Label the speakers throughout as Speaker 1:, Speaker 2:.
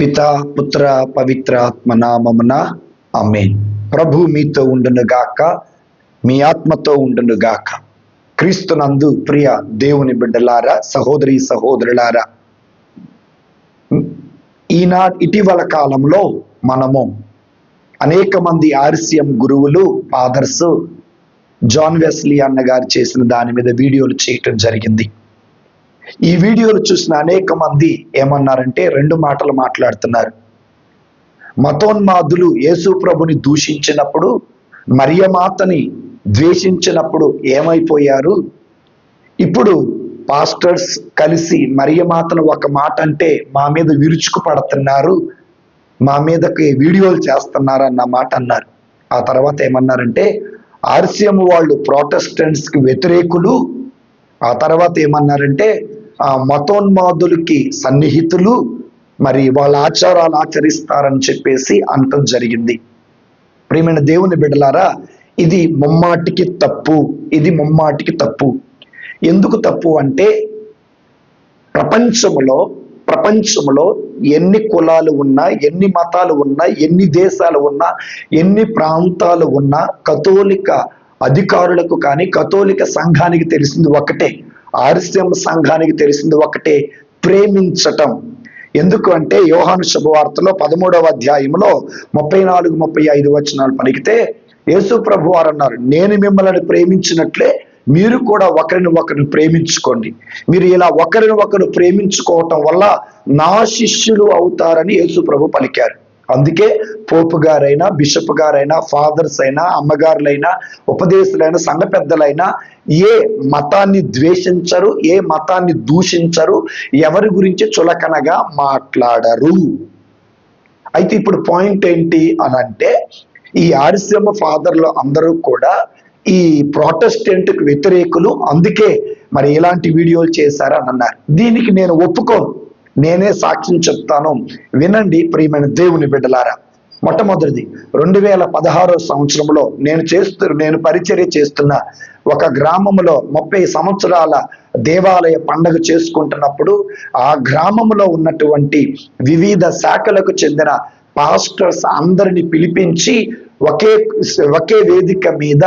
Speaker 1: పిత పుత్ర పవిత్ర ఆత్మ నామమున అమేన్ ప్రభు మీతో ఉండును గాక మీ ఆత్మతో ఉండును గాక. క్రీస్తునందు ప్రియ దేవుని బిడ్డలారా సహోదరి సహోదరులారా ఈనా ఇటీవల కాలంలో మనము అనేక మంది ఆర్సిఎం గురువులు ఫాదర్స్ జాన్ వెస్లీ అన్న గారు చేసిన దాని మీద వీడియోలు చేయటం జరిగింది. ఈ వీడియోలు చూసిన అనేక మంది ఏమన్నారంటే రెండు మాటలు మాట్లాడుతున్నారు. మతోన్మాదులు యేసు ప్రభుని దూషించినప్పుడు మరియమాతని ద్వేషించినప్పుడు ఏమైపోయారు? ఇప్పుడు పాస్టర్స్ కలిసి మరియమాతను ఒక మాట అంటే మా మీద విరుచుకు పడుతున్నారు మా మీదకి వీడియోలు చేస్తున్నారు అన్న మాట అన్నారు. ఆ తర్వాత ఏమన్నారంటే ఆర్సిఎం వాళ్ళు ప్రొటెస్టెంట్స్కి వ్యతిరేకులు. ఆ తర్వాత ఏమన్నారంటే ఆ మతోన్మాదులకి సన్నిహితులు మరి వాళ్ళ ఆచారాలు ఆచరిస్తారని చెప్పేసి అంటం జరిగింది. ప్రేమైన దేవుని బిడలారా ఇది ముమ్మాటికి తప్పు ఇది ముమ్మాటికి తప్పు. ఎందుకు తప్పు అంటే ప్రపంచములో ప్రపంచంలో ఎన్ని కులాలు ఉన్నా ఎన్ని మతాలు ఉన్నా ఎన్ని దేశాలు ఉన్నా ఎన్ని ప్రాంతాలు ఉన్నా కథోలిక అధికారులకు కానీ కథోలిక సంఘానికి తెలిసింది ఒకటే. ఆర్సిఎం సంఘానికి తెలిసింది ఒకటే ప్రేమించటం. ఎందుకు అంటే యోహాను శుభవార్తలో పదమూడవ అధ్యాయంలో ముప్పై నాలుగు ముప్పై ఐదు వచనాలు పలికితే యేసు ప్రభు వారు అన్నారు నేను మిమ్మల్ని ప్రేమించినట్లే మీరు కూడా ఒకరిని ఒకరిని ప్రేమించుకోండి. మీరు ఇలా ఒకరిని ఒకరు ప్రేమించుకోవటం వల్ల నా శిష్యులు అవుతారని యేసు ప్రభు పలికారు. అందుకే పోపు గారైనా బిషప్ గారైనా ఫాదర్స్ అయినా అమ్మగారులైనా ఉపదేశులైనా సంఘ పెద్దలైనా ఏ మతాన్ని ద్వేషించరు ఏ మతాన్ని దూషించరు ఎవరి గురించి చులకనగా మాట్లాడరు. అయితే ఇప్పుడు పాయింట్ ఏంటి అని అంటే ఈ ఆరిశ్రమ ఫాదర్లు అందరూ కూడా ఈ protestant వ్యతిరేకులు అందుకే మరి ఇలాంటి వీడియోలు చేశారని అన్నారు దీనికి నేను ఒప్పుకోను. నేనే సాక్ష్యం చెప్తాను. వినండి ప్రియమైన దేవుని బిడ్డలారా. మొట్టమొదటిది రెండు వేల పదహారో సంవత్సరంలో నేను చేస్తూ నేను పరిచర్య చేస్తున్న ఒక గ్రామంలో ముప్పై సంవత్సరాల దేవాలయ పండగ చేసుకుంటున్నప్పుడు ఆ గ్రామంలో ఉన్నటువంటి వివిధ శాఖలకు చెందిన పాస్టర్స్ అందరిని పిలిపించి ఒకే ఒకే వేదిక మీద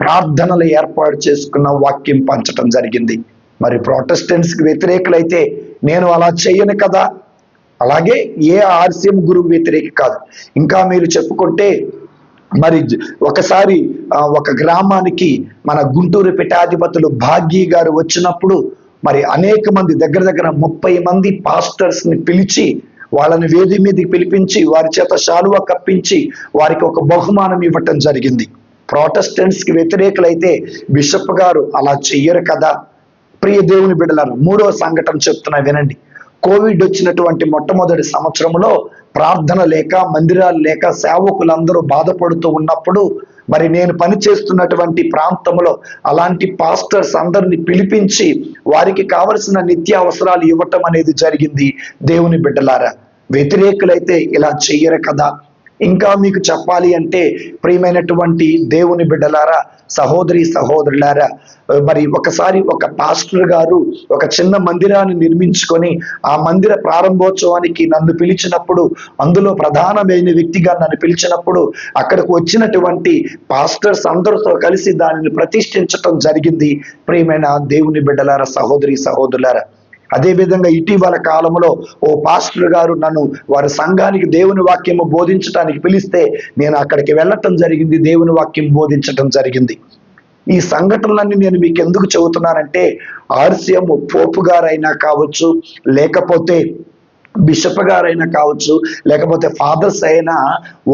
Speaker 1: ప్రార్థనలు ఏర్పాటు చేసుకున్న వాక్యం పంచటం జరిగింది. మరి ప్రొటెస్టెంట్స్కి వ్యతిరేకులైతే నేను అలా చేయను కదా? అలాగే ఏ ఆర్సిఎం గురువు వ్యతిరేకి కాదు. ఇంకా మీరు చెప్పుకుంటే మరి ఒకసారి ఒక గ్రామానికి మన గుంటూరు పిఠాధిపతులు భాగ్య గారు వచ్చినప్పుడు మరి అనేక మంది దగ్గర దగ్గర ముప్పై మంది పాస్టర్స్ని పిలిచి వాళ్ళని వేది మీదకి పిలిపించి వారి చేత శాలువా కప్పించి వారికి ఒక బహుమానం ఇవ్వటం జరిగింది. Protestants కి వ్యతిరేకులైతే బిషప్ గారు అలా చెయ్యరు కదా? ప్రియ దేవుని బిడ్డలారు మూడో సంఘటన చెప్తున్నా వినండి. కోవిడ్ వచ్చినటువంటి మొట్టమొదటి సంవత్సరంలో ప్రార్థన లేక మందిరాలు లేక సేవకులందరూ బాధపడుతూ ఉన్నప్పుడు మరి నేను పని చేస్తున్నటువంటి ప్రాంతంలో అలాంటి పాస్టర్స్ అందరిని పిలిపించి వారికి కావలసిన నిత్య అవసరాలు ఇవ్వటం అనేది జరిగింది దేవుని బిడ్డలారా. వ్యతిరేకులైతే ఇలా చెయ్యరు కదా. ఇంకా మీకు చెప్పాలి అంటే ప్రియమైనటువంటి దేవుని బిడ్డలారా సహోదరి సహోదరులారా మరి ఒకసారి ఒక పాస్టర్ గారు ఒక చిన్న మందిరాన్ని నిర్మించుకొని ఆ మందిర ప్రారంభోత్సవానికి నన్ను పిలిచినప్పుడు అందులో ప్రధానమైన వ్యక్తిగా నన్ను పిలిచినప్పుడు అక్కడికి వచ్చినటువంటి పాస్టర్స్ అందరితో కలిసి దానిని ప్రతిష్ఠించటం జరిగింది. ప్రియమైన దేవుని బిడ్డలారా సహోదరి సహోదరులారా అదేవిధంగా ఇటీవల కాలంలో ఓ పాస్టర్ గారు నన్ను వారి సంఘానికి దేవుని వాక్యము బోధించటానికి పిలిస్తే నేను అక్కడికి వెళ్ళటం జరిగింది దేవుని వాక్యం బోధించటం జరిగింది. ఈ సంఘటనలన్నీ నేను మీకు ఎందుకు చెబుతున్నానంటే ఆర్సిఎం పోపు గారైనా కావచ్చు లేకపోతే బిషప్ గారైనా కావచ్చు లేకపోతే ఫాదర్స్ అయినా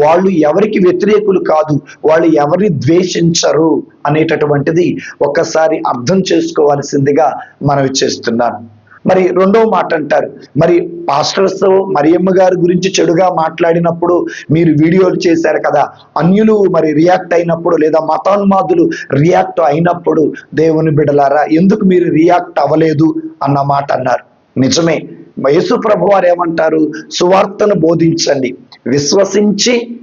Speaker 1: వాళ్ళు ఎవరికి వ్యతిరేకులు కాదు వాళ్ళు ఎవరిని ద్వేషించరు అనేటటువంటిది ఒక్కసారి అర్థం చేసుకోవాల్సిందిగా మనవి చేస్తున్నాను. మరి రెండో మాట అంటారు. మరి పాస్టర్స్ మరియమ్మ గారి గురించి చెడుగా మాట్లాడినప్పుడు మీరు వీడియోలు చేశారు కదా అన్యులు మరి రియాక్ట్ అయినప్పుడు లేదా మతాన్మాదులు రియాక్ట్ అయినప్పుడు దేవుని బిడలారా ఎందుకు మీరు రియాక్ట్ అవ్వలేదు అన్న మాట అన్నారు. నిజమే. యేసు ప్రభు వారు ఏమంటారు? సువార్తను బోధించండి. విశ్వసించి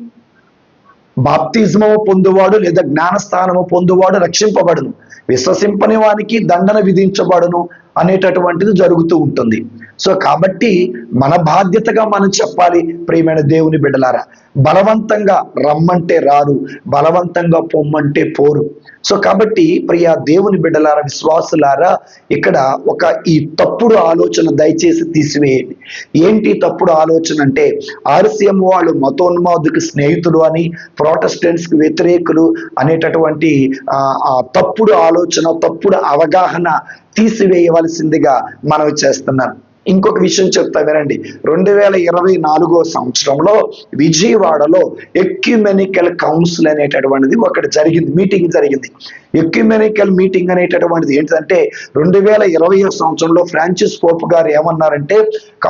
Speaker 1: బాప్తిజమము పొందువాడు లేదా జ్ఞానస్థానము పొందువాడు రక్షింపబడును. విశ్వసింపని వానికి దండన విధించబడును. అనేటటువంటిది జరుగుతూ ఉంటుంది. సో కాబట్టి మన బాధ్యతగా మనం చెప్పాలి ప్రియమైన దేవుని బిడ్డలారా. బలవంతంగా రమ్మంటే రారు బలవంతంగా పొమ్మంటే పోరు. సో కాబట్టి ప్రియ దేవుని బిడ్డలారా విశ్వాసులారా ఇక్కడ ఒక ఈ తప్పుడు ఆలోచన దయచేసి తీసివేయండి. ఏంటి తప్పుడు ఆలోచన అంటే ఆర్సీఎం వాళ్ళు మతోన్మాదుకి స్నేహితులు అని ప్రోటెస్టెంట్స్కి కి వ్యతిరేకులు అనేటటువంటి ఆ తప్పుడు ఆలోచన తప్పుడు అవగాహన తీసివేయవలసిందిగా మనవి చేస్తున్నాను. ఇంకొక విషయం చెప్తా వినండి. రెండు వేల ఇరవై నాలుగో సంవత్సరంలో విజయవాడలో ఎక్యుమెనికల్ కౌన్సిల్ అనేటటువంటిది ఒకటి జరిగింది మీటింగ్ జరిగింది. ఎక్యుమెనికల్ మీటింగ్ అనేటటువంటిది ఏంటంటే రెండు వేల ఇరవై సంవత్సరంలో ఫ్రాన్సిస్ పోప్ గారు ఏమన్నారంటే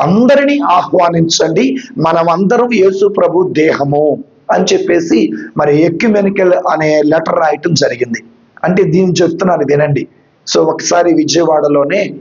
Speaker 1: అందరినీ ఆహ్వానించండి మనమందరం యేసు ప్రభు దేహము అని చెప్పేసి మరి ఎక్యుమెనికల్ అనే లెటర్ రాయటం జరిగింది. అంటే దీన్ని చెప్తున్నాను వినండి. సో ఒకసారి విజయవాడలోనే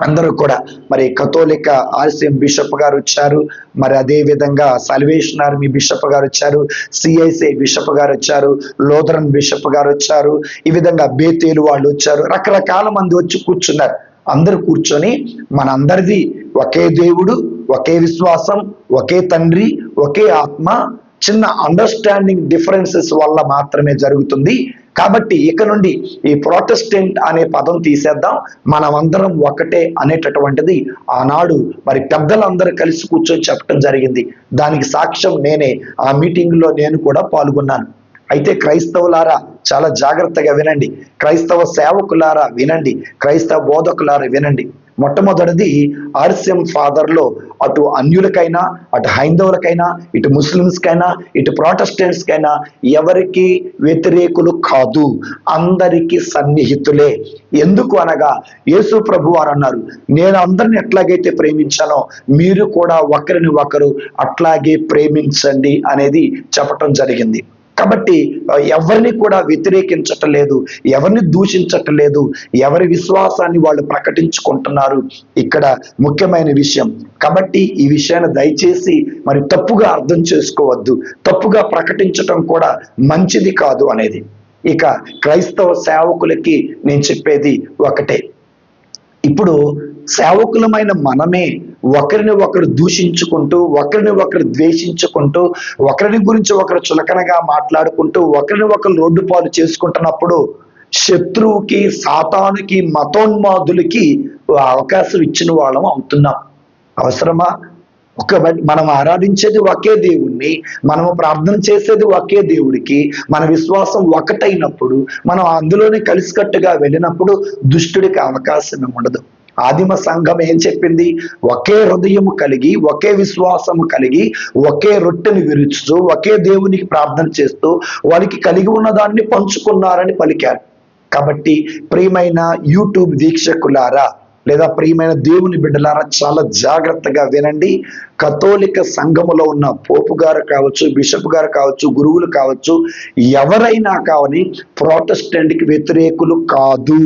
Speaker 1: అందరూ కూడా మరి కథోలిక ఆర్సిఎం బిషప్ గారు వచ్చారు. మరి అదే విధంగా సల్వేషన్ ఆర్మీ బిషప్ గారు వచ్చారు. సిఐసిఐ బిషప్ గారు వచ్చారు. లోదరన్ బిషప్ గారు వచ్చారు. ఈ విధంగా బేతేలు వాళ్ళు వచ్చారు. రకరకాల మంది వచ్చి కూర్చున్నారు. అందరూ కూర్చొని మనందరిది ఒకే దేవుడు ఒకే విశ్వాసం ఒకే తండ్రి ఒకే ఆత్మ చిన్న అండర్స్టాండింగ్ డిఫరెన్సెస్ వల్ల మాత్రమే జరుగుతుంది. కాబట్టి ఇక నుండి ఈ ప్రొటెస్టెంట్ అనే పదం తీసేద్దాం. మనమందరం ఒకటే అనేటటువంటిది ఆనాడు మరి పెద్దలందరూ కలిసి కూర్చొని చెప్పడం జరిగింది. దానికి సాక్ష్యం నేనే. ఆ మీటింగ్లో నేను కూడా పాల్గొన్నాను. అయితే క్రైస్తవులారా చాలా జాగ్రత్తగా వినండి. క్రైస్తవ సేవకులారా వినండి. క్రైస్తవ బోధకులారా వినండి. మొట్టమొదటిది ఆర్సిఎం ఫాదర్లో అటు అన్యులకైనా అటు హైందవులకైనా ఇటు ముస్లిమ్స్కైనా ఇటు ప్రొటెస్టెంట్స్ కైనా ఎవరికి వ్యతిరేకులు కాదు. అందరికీ సన్నిహితులే. ఎందుకు అనగా యేసు ప్రభు వారు అన్నారు నేను అందరిని ఎట్లాగైతే ప్రేమించానో మీరు కూడా ఒకరిని ఒకరు అట్లాగే ప్రేమించండి అనేది చెప్పటం జరిగింది. కాబట్టి ఎవరిని కూడా వ్యతిరేకించటం లేదు ఎవరిని దూషించటం లేదు ఎవరి విశ్వాసాన్ని వాళ్ళు ప్రకటించుకుంటున్నారు. ఇక్కడ ముఖ్యమైన విషయం. కాబట్టి ఈ విషయాన్ని దయచేసి మరి తప్పుగా అర్థం చేసుకోవద్దు. తప్పుగా ప్రకటించటం కూడా మంచిది కాదు అనేది. ఇక క్రైస్తవ సేవకులకి నేను చెప్పేది ఒకటే. ఇప్పుడు సేవకులమైన మనమే ఒకరిని ఒకరు దూషించుకుంటూ ఒకరిని ఒకరు ద్వేషించుకుంటూ ఒకరిని గురించి ఒకరు చులకనగా మాట్లాడుకుంటూ ఒకరిని ఒకరు రోడ్డు పాలు చేసుకుంటున్నప్పుడు శత్రువుకి సాతానుకి మతోన్మాదులకి అవకాశం ఇచ్చిన వాళ్ళం అవుతున్నాం. అవసరమా? ఒక మనం ఆరాధించేది ఒకే దేవుణ్ణి మనము ప్రార్థన చేసేది ఒకే దేవుడికి మన విశ్వాసం ఒకటైనప్పుడు మనం అందులోనే కలిసికట్టుగా వెళ్ళినప్పుడు దుష్టుడికి అవకాశం ఉండదు ఆదిమ సంఘం ఏం చెప్పింది? ఒకే హృదయం కలిగి ఒకే విశ్వాసము కలిగి ఒకే రొట్టెని విరుచుతూ ఒకే దేవునికి ప్రార్థన చేస్తూ వారికి కలిగి ఉన్న దాన్ని పంచుకున్నారని పలికారు. కాబట్టి ప్రియమైన యూట్యూబ్ వీక్షకులారా లేదా ప్రియమైన దేవుని బిడ్డలారా చాలా జాగ్రత్తగా వినండి. కథోలిక సంఘములో ఉన్న పోపు గారు కావచ్చు బిషప్ గారు కావచ్చు గురువులు కావచ్చు ఎవరైనా కావని ప్రొటెస్టెంట్కి వ్యతిరేకులు కాదు.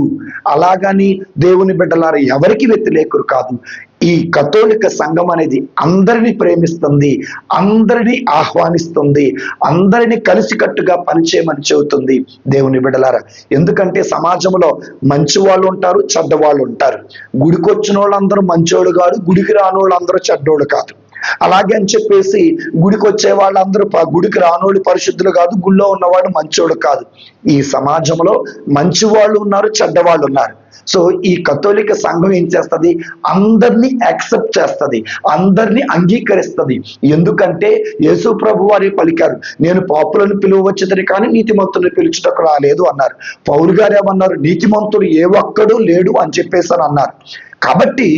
Speaker 1: అలాగని దేవుని బిడ్డలారా ఎవరికి వ్యతిరేకులు కాదు? ఈ కథోలిక సంఘం అనేది అందరినీ ప్రేమిస్తుంది అందరినీ ఆహ్వానిస్తుంది అందరినీ కలిసికట్టుగా పనిచేయమని చెబుతుంది దేవుని బిడలారా. ఎందుకంటే సమాజంలో మంచి వాళ్ళు ఉంటారు చెడ్డ వాళ్ళు ఉంటారు. గుడికి వచ్చిన వాళ్ళందరూ మంచోడు కాదు గుడికి రాని వాళ్ళందరూ చెడ్డోళ్ళు కాదు. అలాగే అని చెప్పేసి గుడికి వచ్చే వాళ్ళందరూ గుడికి రానోళ్ళు పరిశుద్ధులు కాదు గుళ్ళో ఉన్నవాడు మంచోడు కాదు. ఈ సమాజంలో మంచి వాళ్ళు ఉన్నారు చెడ్డవాళ్ళు ఉన్నారు. సో ఈ కథోలిక సంఘం ఏం చేస్తది? అందరినీ యాక్సెప్ట్ చేస్తది అందరినీ అంగీకరిస్తది. ఎందుకంటే యేసు ప్రభు వారి పలికారు నేను పాపులను పిలువచ్చదని కానీ నీతిమంతుని పిలుచుటకు రాలేదు అన్నారు. పౌరు గారు ఏమన్నారు? నీతిమంతుడు ఏ ఒక్కడు లేడు అని చెప్పేసి అని అన్నారు. కాబట్టి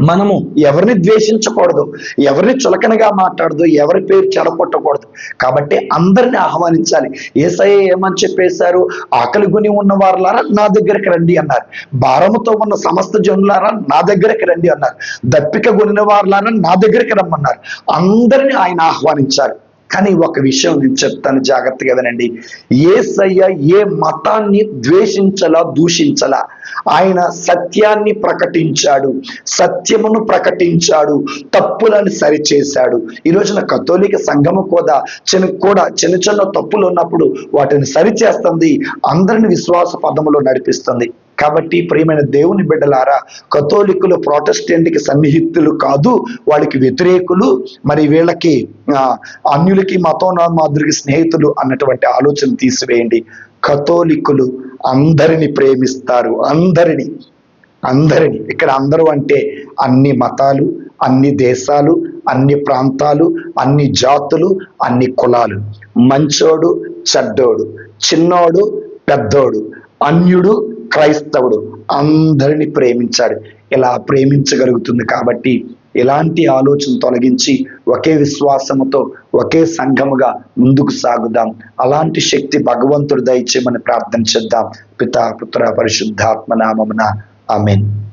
Speaker 1: మనము ఎవరిని ద్వేషించకూడదు ఎవరిని చులకనగా మాట్లాడదు ఎవరి పేరు చెడగొట్టకూడదు. కాబట్టి అందరిని ఆహ్వానించాలి. ఏసఐ ఏమని చెప్పేశారు? ఆకలి గుని ఉన్న వారులారా నా దగ్గరికి రండి అన్నారు. భారముతో ఉన్న సమస్త జనులారా నా దగ్గరికి రండి అన్నారు. దప్పిక గునిన వారులారా నా దగ్గరికి రమ్మన్నారు. అందరిని ఆయన ఆహ్వానించారు. కానీ ఒక విషయం నేను చెప్తాను జాగ్రత్తగా వినండి. ఏసయ్య ఏ మతాన్ని ద్వేషించలా దూషించలా? ఆయన సత్యాన్ని ప్రకటించాడు. సత్యమును ప్రకటించాడు. తప్పులను సరిచేశాడు. ఈ రోజున కథోలిక సంఘము కూడా చిన్న కూడా చిన్న చిన్న తప్పులు ఉన్నప్పుడు వాటిని సరిచేస్తుంది. అందరిని విశ్వాస పదములో నడిపిస్తుంది. కాబట్టి ప్రియమైన దేవుని బిడ్డలారా కథోలికులు ప్రొటెస్టెంట్కి సన్నిహితులు కాదు వాళ్ళకి వ్యతిరేకులు మరి వీళ్ళకి అన్యులకి మతం మాదిరికి స్నేహితులు అన్నటువంటి ఆలోచన తీసివేయండి. కథోలికులు అందరిని ప్రేమిస్తారు అందరిని అందరిని. ఇక్కడ అందరూ అంటే అన్ని మతాలు అన్ని దేశాలు అన్ని ప్రాంతాలు అన్ని జాతులు అన్ని కులాలు. మంచోడు చెడ్డోడు. చిన్నోడు పెద్దోడు. అన్యుడు క్రైస్తవుడు అందరిని ప్రేమించాడు. ఇలా ప్రేమించగలుగుతుంది కాబట్టి ఎలాంటి ఆలోచన తొలగించి ఒకే విశ్వాసముతో ఒకే సంఘముగా ముందుకు సాగుదాం. అలాంటి శక్తి భగవంతుడు దయచేయమని ప్రార్థన చేద్దాం. పితా పుత్ర పరిశుద్ధాత్మ నామమున. ఆమెన్.